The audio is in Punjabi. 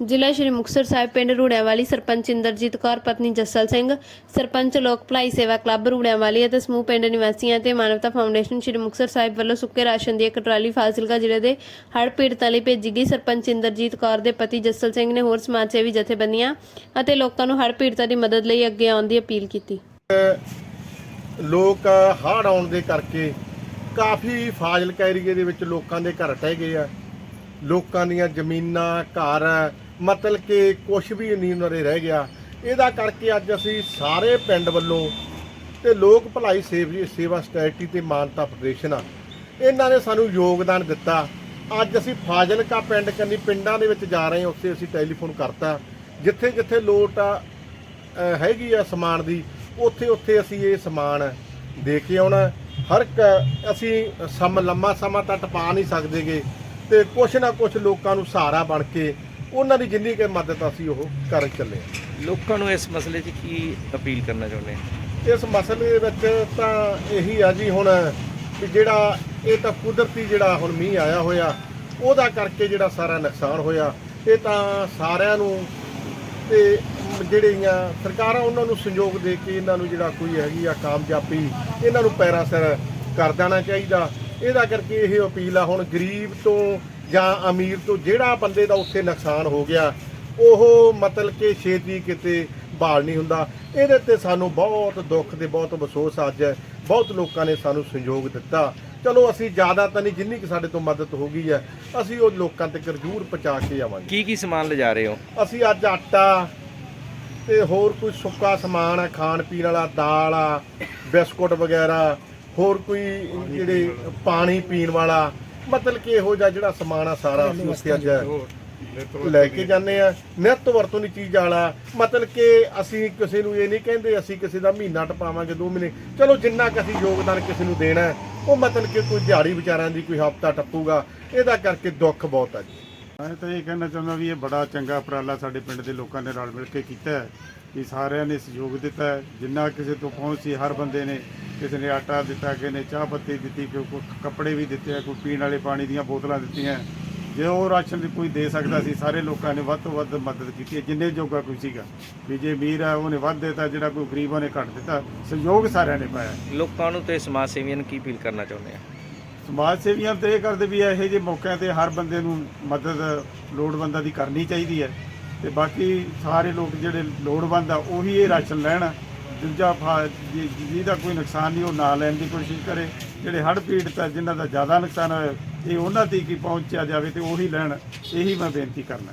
ਜ਼ਿਲ੍ਹਾ ਸ਼੍ਰੀ ਮੁਕਤਸਰ ਸਾਹਿਬ ਪਿੰਡ ਰੂੜਿਆਂਵਾਲੀ ਸਰਪੰਚ ਇੰਦਰਜੀਤ ਕੌਰ, ਪਤਨੀ ਜੱਸਲ ਸਿੰਘ, ਸਰਪੰਚ ਲੋਕ ਭਲਾਈ ਸੇਵਾ ਕਲੱਬ ਰੂੜਿਆਂਵਾਲੀ ਅਤੇ ਸਮੂਹ ਪਿੰਡ ਨਿਵਾਸੀਆਂ ਤੇ ਮਾਨਵਤਾ ਫਾਊਂਡੇਸ਼ਨ ਸ਼੍ਰੀ ਮੁਕਤਸਰ ਸਾਹਿਬ ਵੱਲੋਂ ਸੁੱਕੇ ਰਾਸ਼ਨ ਦੀ ਇੱਕ ਟਰਾਲੀ ਫਾਜ਼ਿਲਕਾ ਜ਼ਿਲ੍ਹੇ ਦੇ ਹੜ੍ਹ ਪੀੜਤਾਂ ਲਈ ਭੇਜੀ ਗਈ। ਸਰਪੰਚ ਇੰਦਰਜੀਤ ਕੌਰ ਦੇ ਪਤੀ ਜੱਸਲ ਸਿੰਘ ਨੇ ਹੋਰ ਸਮਾਜ ਸੇਵੀ ਜਥੇਬੰਦੀਆਂ ਅਤੇ ਲੋਕਾਂ ਨੂੰ ਹੜ੍ਹ ਪੀੜਤਾਂ ਦੀ ਮਦਦ ਲਈ ਅੱਗੇ ਆਉਣ ਦੀ ਅਪੀਲ ਕੀਤੀ। ਲੋਕ ਹੜ੍ਹ ਆਉਣ ਦੇ ਕਰਕੇ ਕਾਫੀ ਫਾਜ਼ਿਲਕਾ ਏਰੀਏ ਦੇ ਵਿੱਚ ਲੋਕਾਂ ਦੇ ਘਰ ਟਹਿ ਗਏ ਆ। ਲੋਕਾਂ ਦੀਆਂ ਜ਼ਮੀਨਾਂ, ਘਰ ਮਤਲਬ ਕਿ ਕੁਝ ਵੀ ਨਹੀਂ ਉਹਨਾਂ ਦੇ ਰਹਿ ਗਿਆ। ਇਹਦਾ ਕਰਕੇ ਅੱਜ ਅਸੀਂ ਸਾਰੇ ਪਿੰਡ ਵੱਲੋਂ ਤੇ ਲੋਕ ਭਲਾਈ ਸੇਵੀ ਸੇਵਾ ਸੋਸਾਇਟੀ ਤੇ ਮਾਨਤਾ ਫੈਡਰੇਸ਼ਨ ਆ। ਇਹਨਾਂ ਨੇ ਸਾਨੂੰ ਯੋਗਦਾਨ ਦਿੱਤਾ। ਅੱਜ ਅਸੀਂ ਫਾਜ਼ਿਲਕਾ ਪਿੰਡ ਕੰਨੀ ਪਿੰਡਾਂ ਦੇ ਵਿੱਚ ਜਾ ਰਹੇ ਹਾਂ। ਉੱਥੇ ਅਸੀਂ ਟੈਲੀਫੋਨ ਕਰਤਾ। ਜਿੱਥੇ ਜਿੱਥੇ ਲੋਟ ਆ ਹੈਗੀ ਆ ਸਮਾਨ ਦੀ, ਉੱਥੇ ਉੱਥੇ ਅਸੀਂ ਇਹ ਸਮਾਨ ਦੇ ਕੇ ਆਉਣਾ। ਹਰ ਇੱਕ ਅਸੀਂ ਸਮ, ਲੰਮਾ ਸਮਾਂ ਤਾਂ ਟਪਾ ਨਹੀਂ ਸਕਦੇਗੇ। ਤੇ ਕੁਛ ਨਾ ਕੁਛ ਲੋਕਾਂ ਨੂੰ ਸਹਾਰਾ ਬਣ ਕੇ ਉਹਨਾਂ ਦੀ ਜਿੰਨੀ ਕਿ ਮਦਦ ਅਸੀਂ ਉਹ ਕਰਨ ਚੱਲੇ ਹਾਂ। ਲੋਕਾਂ ਨੂੰ ਇਸ ਮਸਲੇ 'ਚ ਕੀ ਅਪੀਲ ਕਰਨਾ ਚਾਹੁੰਦੇ ਆ ਇਸ ਮਸਲੇ ਦੇ ਵਿੱਚ ਤਾਂ ਇਹੀ ਆ ਜੀ ਹੁਣ ਵੀ ਜਿਹੜਾ ਇਹ ਤਾਂ ਕੁਦਰਤੀ ਜਿਹੜਾ ਹੁਣ ਮੀਂਹ ਆਇਆ ਹੋਇਆ ਉਹਦਾ ਕਰਕੇ ਜਿਹੜਾ ਸਾਰਾ ਨੁਕਸਾਨ ਹੋਇਆ। ਇਹ ਤਾਂ ਸਾਰਿਆਂ ਨੂੰ ਤੇ ਜਿਹੜੀਆਂ ਸਰਕਾਰਾਂ ਉਹਨਾਂ ਨੂੰ ਸੰਯੋਗ ਦੇ ਕੇ ਇਹਨਾਂ ਨੂੰ ਜਿਹੜਾ ਕੋਈ ਹੈਗੀ ਆ ਕਾਮਯਾਬੀ ਇਹਨਾਂ ਨੂੰ ਪੈਰਾਂ ਸਿਰ ਕਰ ਦੇਣਾ ਚਾਹੀਦਾ। ਇਹਦਾ ਕਰਕੇ ਇਹ ਅਪੀਲ ਆ ਹੁਣ ਗਰੀਬ ਤੋਂ ਜਾਂ ਅਮੀਰ ਤੋਂ ਜਿਹੜਾ ਬੰਦੇ ਦਾ ਉੱਥੇ ਨੁਕਸਾਨ ਹੋ ਗਿਆ ਉਹ ਮਤਲਬ ਕਿ ਛੇਤੀ ਕਿਤੇ ਬਹਾਲ ਨਹੀਂ ਹੁੰਦਾ। ਇਹਦੇ ਤੇ ਸਾਨੂੰ ਬਹੁਤ ਦੁੱਖ ਤੇ ਬਹੁਤ ਅਫਸੋਸ ਅੱਜ ਬਹੁਤ ਲੋਕਾਂ ਨੇ ਸਾਨੂੰ ਸਹਿਯੋਗ ਦਿੱਤਾ। ਚਲੋ ਅਸੀਂ ਜ਼ਿਆਦਾ ਤਾਂ ਨਹੀਂ ਜਿੰਨੀ ਕਿ ਸਾਡੇ ਤੋਂ ਮਦਦ ਹੋ ਗਈ ਹੈ ਅਸੀਂ ਉਹ ਲੋਕਾਂ ਤੱਕ ਜ਼ਰੂਰ ਪਹੁੰਚਾ ਕੇ ਆਵਾਂਗੇ। ਕੀ ਕੀ ਸਮਾਨ ਲਿਜਾ ਰਹੇ ਹੋ? ਅਸੀਂ ਅੱਜ ਆਟਾ ਤੇ ਹੋਰ ਕੋਈ ਸੁੱਕਾ ਸਮਾਨ ਆ ਖਾਣ ਪੀਣ ਵਾਲਾ ਦਾਲ ਆ ਬਿਸਕੁਟ ਵਗੈਰਾ ਹੋਰ ਕੋਈ ਜਿਹੜੇ ਪਾਣੀ ਪੀਣ ਵਾਲਾ ਮਤਲਬ ਕਿ ਇਹੋ ਜਿਹਾ ਜਿਹੜਾ ਸਮਾਨ ਆ ਸਾਰਾ ਅਸੀਂ ਉੱਥੇ ਅੱਜ ਲੈ ਕੇ ਜਾਂਦੇ ਆ। ਨਿੱਤ ਵਰਤੋਂ ਦੀ ਚੀਜ਼ ਵਾਲਾ। ਮਤਲਬ ਕਿ ਅਸੀਂ ਕਿਸੇ ਨੂੰ ਇਹ ਨਹੀਂ ਕਹਿੰਦੇ ਅਸੀਂ ਕਿਸੇ ਦਾ ਮਹੀਨਾ ਟਪਾਵਾਂਗੇ 2 ਮਹੀਨੇ। ਚਲੋ ਜਿੰਨਾ ਕੁ ਅਸੀਂ ਯੋਗਦਾਨ ਕਿਸੇ ਨੂੰ ਦੇਣਾ ਉਹ ਮਤਲਬ ਕਿ ਕੋਈ ਦਿਹਾੜੀ ਵਿਚਾਰਾਂ ਦੀ ਕੋਈ ਹਫਤਾ ਟੱਪੂਗਾ। ਇਹਦਾ ਕਰਕੇ ਦੁੱਖ ਬਹੁਤ ਆ ਜੀ। ਮੈਂ ਤਾਂ ਇਹ ਕਹਿਣਾ ਚਾਹੁੰਦਾ ਵੀ ਇਹ ਬੜਾ ਚੰਗਾ ਉਪਰਾਲਾ ਸਾਡੇ ਪਿੰਡ ਦੇ ਲੋਕਾਂ ਨੇ ਰਲ ਮਿਲ ਕੇ ਕੀਤਾ ਹੈ ਕਿ ਸਾਰਿਆਂ ਨੇ ਸਹਿਯੋਗ ਦਿੱਤਾ ਹੈ। ਜਿੰਨਾ ਕਿਸੇ ਤੋਂ ਪਹੁੰਚ ਸੀ ਹਰ ਬੰਦੇ ਨੇ ਕਿਸੇ ਨੇ ਆਟਾ ਦਿੱਤਾ ਕਿਸੇ ਨੇ ਚਾਹ ਪੱਤੀ ਦਿੱਤੀ ਕੋਈ ਕੋਈ ਕੱਪੜੇ ਵੀ ਦਿੱਤੇ ਆ, ਕੋਈ ਪੀਣ ਵਾਲੇ ਪਾਣੀ ਦੀਆਂ ਬੋਤਲਾਂ ਦਿੱਤੀਆਂ। ਜੇ ਉਹ ਰਾਸ਼ਨ ਦੀ ਕੋਈ ਦੇ ਸਕਦਾ ਸੀ ਸਾਰੇ ਲੋਕਾਂ ਨੇ ਵੱਧ ਤੋਂ ਵੱਧ ਮਦਦ ਕੀਤੀ ਹੈ, ਜਿੰਨੇ ਜੋਗਾ ਕੋਈ ਸੀਗਾ। ਵੀ ਜੇ ਅਮੀਰ ਆ ਉਹਨੇ ਵੱਧ ਦਿੱਤਾ ਜਿਹੜਾ ਕੋਈ ਗਰੀਬ ਉਹਨੇ ਘੱਟ ਦਿੱਤਾ। ਸਹਿਯੋਗ ਸਾਰਿਆਂ ਨੇ ਪਾਇਆ। ਲੋਕਾਂ ਨੂੰ ਤੇ ਸਮਾਜ ਸੇਵੀਆਂ ਨੂੰ ਕੀ ਅਪੀਲ ਕਰਨਾ ਚਾਹੁੰਦੇ ਆ? ਸਮਾਜ ਸੇਵੀਆਂ ਤੇ ਇਹ ਕਰਦੇ ਵੀ ਇਹੋ ਜਿਹੇ ਮੌਕਿਆਂ ਤੇ ਹਰ ਬੰਦੇ ਨੂੰ ਮਦਦ ਲੋੜਵੰਦਾਂ ਦੀ ਕਰਨੀ ਚਾਹੀਦੀ ਹੈ। ਤੇ ਬਾਕੀ ਸਾਰੇ ਲੋਕ ਜਿਹੜੇ ਲੋੜਵੰਦ ਆ ਉਹੀ ਇਹ ਰਾਸ਼ਨ ਲੈਣ। ਦੂਜਾ ਫਾ- ਜਿ- ਜਿਹਦਾ ਕੋਈ ਨੁਕਸਾਨ ਨਹੀਂ, ਉਹ ਨਾ ਲੈਣ ਦੀ ਕੋਸ਼ਿਸ਼ ਕਰੇ। ਜਿਹੜੇ ਹੜ੍ਹ ਪੀੜਤ ਹੈ ਜਿਨ੍ਹਾਂ ਦਾ ਜ਼ਿਆਦਾ ਨੁਕਸਾਨ ਹੋਇਆ, ਇਹ ਉਹਨਾਂ ਤੱਕ ਹੀ ਪਹੁੰਚਿਆ ਜਾਵੇ ਤੇ ਉਹੀ ਲੈਣ, ਇਹੀ ਮੈਂ ਬੇਨਤੀ ਕਰਨਾ